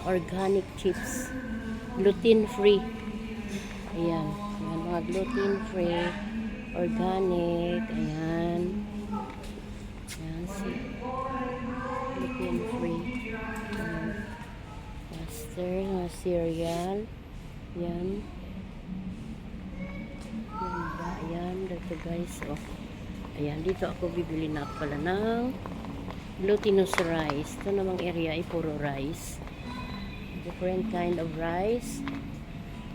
mga organic chips. Gluten free. Ayan. Ayan, mga gluten free. Organic. Ayan. Ayan, si gluten free. Ayan. Master, mga cereal. Ayan. Ganda. Ayan, dito guys. Oh. Ayan, dito ako bibili na pala ng glutinous rice. Ito namang area ay puro rice. Different kind of rice.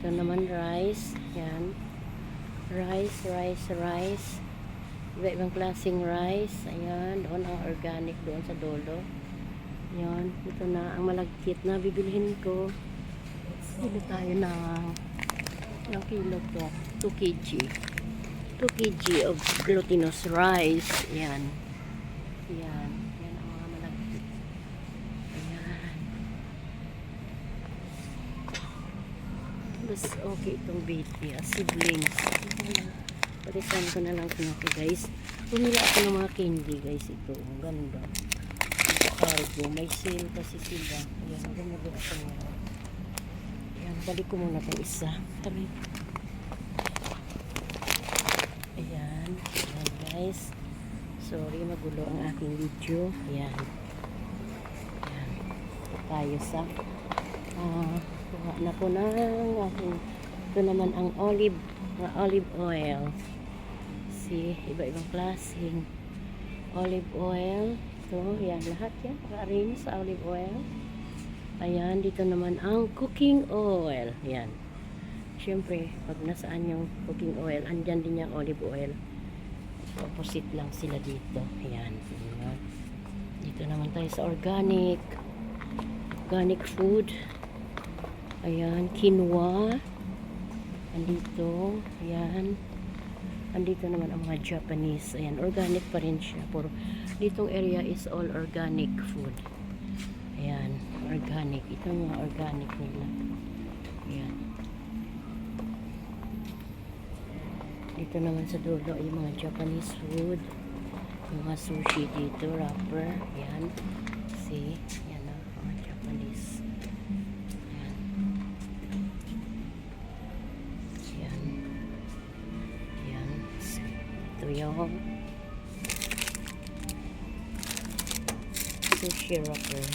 Ito naman rice. Yan. Rice, rice, rice. Iba-ibang klaseng rice. Ayan. Doon ang organic doon sa dulo. Yan. Ito na ang malagkit na bibilihin ko. Bili tayo ng ng kilo to. 2 kg. 2 kg of glutinous rice. Yan. Yan. Yan ang mga malagkit. Ayan. Mas okay itong baby. Ah, siblings. Palitan ko na lang ito ako guys. Pumila ako ng mga candy guys. Ito. Ang ganda. Cargo. May sale kasi sila. Ayan. Ganda ako ngayon. Ayan. Balik ko muna itong isa. Tabi. Ayan. Ayan guys. Sorry, magulo ang aking video. Ayan. Ayan. Tayo sa ah, kuha na po ng aking ito naman ang olive na olive oil. Si iba-ibang klaseng olive oil. Ito, yan. Lahat yan. Naka-arrange sa olive oil. Ayan, dito naman ang cooking oil. Yan. Siyempre, pag nasaan yung cooking oil, andyan din yung olive oil. Opposite lang sila dito. Ayan. Dito naman tayo sa organic. Organic food. Ayan, quinoa. Andito. Ayan. Andito naman ang mga Japanese. Ayan, organic pa rin siya. Puro, ditong area is all organic food. Ayan, organic. Ito mga organic nila. Ayan. Dito naman sa dulo ay mga Japanese food. Mga sushi dito, wrapper. Ayan. See? Ayan na, mga Japanese. Yung sushi wrapper.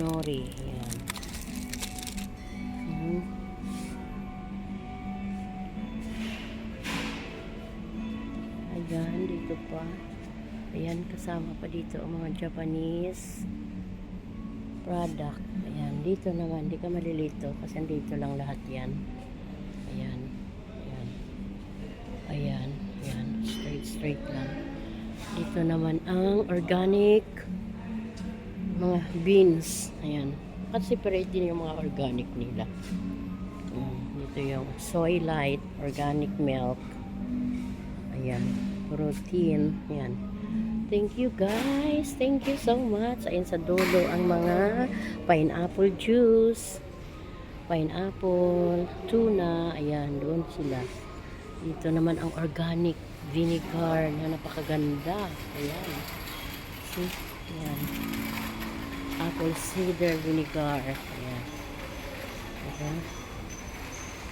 Nori. Ayan. Mhm. Ayan, dito pa. Ayan, kasama pa dito ang mga Japanese product. Ayan, dito naman, di ka malilito kasi dito lang lahat yan. Straight, lang. Dito naman ang organic mga beans. Ayan. At separate din yung mga organic nila. Dito yung soy light, organic milk. Ayan. Protein. Ayan. Thank you guys. Thank you so much. Ayan sa dulo ang mga pineapple juice. Pineapple, tuna. Ayan, doon sila. Dito naman ang organic vinegar na napakaganda. Ayan. See? Ayan. Apple cider vinegar. Ayan. Ayan.